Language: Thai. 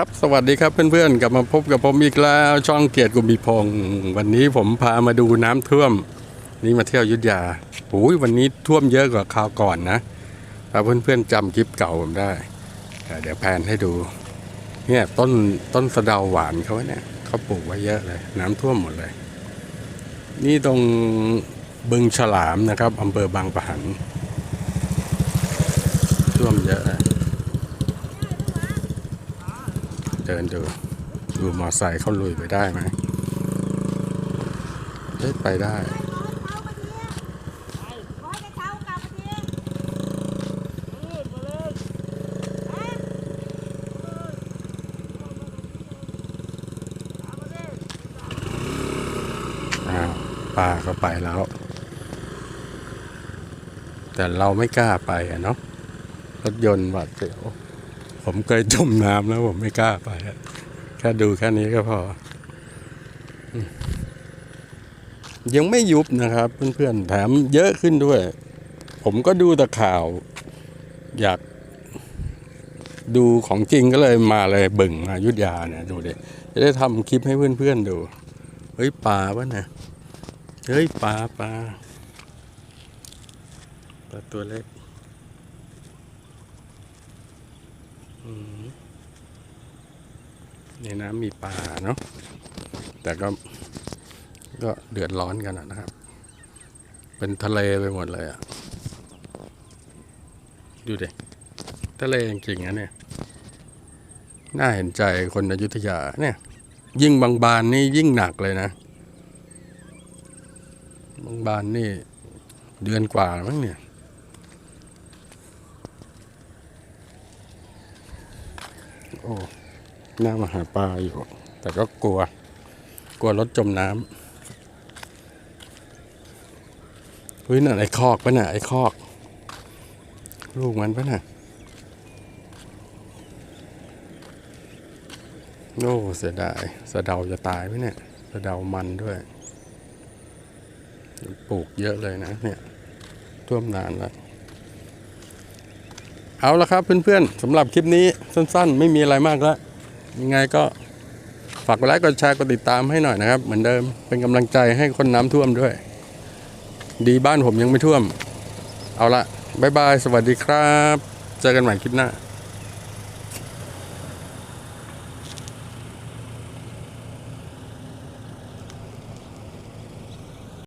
ครับสวัสดีครับเพื่อนๆกลับมาพบกับผมอีกแล้วช่องเกียรติกุมีพงศ์วันนี้ผมพามาดูน้ำท่วม นี่มาเที่ยวยุทธยาโอ้ยวันนี้ท่วมเยอะกว่าคราวก่อนนะถ้าเพื่อนๆจำคลิปเก่าผมได้ เดี๋ยวแพนให้ดู เนี่ยต้นต้นสะเดาหวานเขาเนี่ยเขาปลูกไว้เยอะเลย น้ำท่วมหมดเลย นี่ตรงบึงฉลามนะครับอำเภอบางปะหันท่วมเยอะ เดินดูดูมอไซค์เขาลุยไปได้ไหมเฮ้ยไปได้อ้าวป้าก็ไปแล้ว แต่เราไม่กล้าไปอะเนาะรถยนต์หวาดเสียว ผมเคยจมน้ำแล้วผมไม่กล้าไปแค่ดูแค่นี้ก็พอ ยังไม่ยุบนะครับ เพื่อนๆแถมเยอะขึ้นด้วย ผมก็ดูแต่ข่าว อยากดูของจริงก็เลยมาเลยบึงมายุทธยาเนี่ย ดูดิจะได้ทำคลิปให้เพื่อนๆดู เฮ้ยปลาวะเนี่ยเฮ้ยปลาปลาปลาตัวเล็ก ในน้ำมีปลาเนาะแต่ก็ก็เดือดร้อนกันนะครับ เป็นทะเลไปหมดเลยอะดูดิทะเลจริงๆนะเนี่ย น่าเห็นใจคนอยุธยาเนี่ย ยิ่งบางบานนี่ยิ่งหนักเลยนะ บางบานนี่เดือนกว่ามั้งเนี่ย โอ้น่ามาหาปลาอยู่ แต่ก็กลัว กลัวรถจมน้ำเฮ้ยน่ะไอ้คอกปะน่ะไอ้คอก ลูกมันปะน่ะโอ้เสียดายสะเดาจะตายไหมเนี่ยสะเดามันด้วย ปลูกเยอะเลยนะเนี่ยท่วมนานแล้ว เอาละครับเพื่อนๆสำหรับคลิปนี้สั้นๆ ไม่มีอะไรมากแล้วยังไงก็ฝากกดไลค์กดแชร์กดติดตามให้หน่อยนะครับ เหมือนเดิมเป็นกำลังใจให้คนน้ำท่วมด้วย ดีบ้านผมยังไม่ท่วม เอาละบ๊ายบาย สวัสดีครับ เจอกันใหม่คลิปหน้า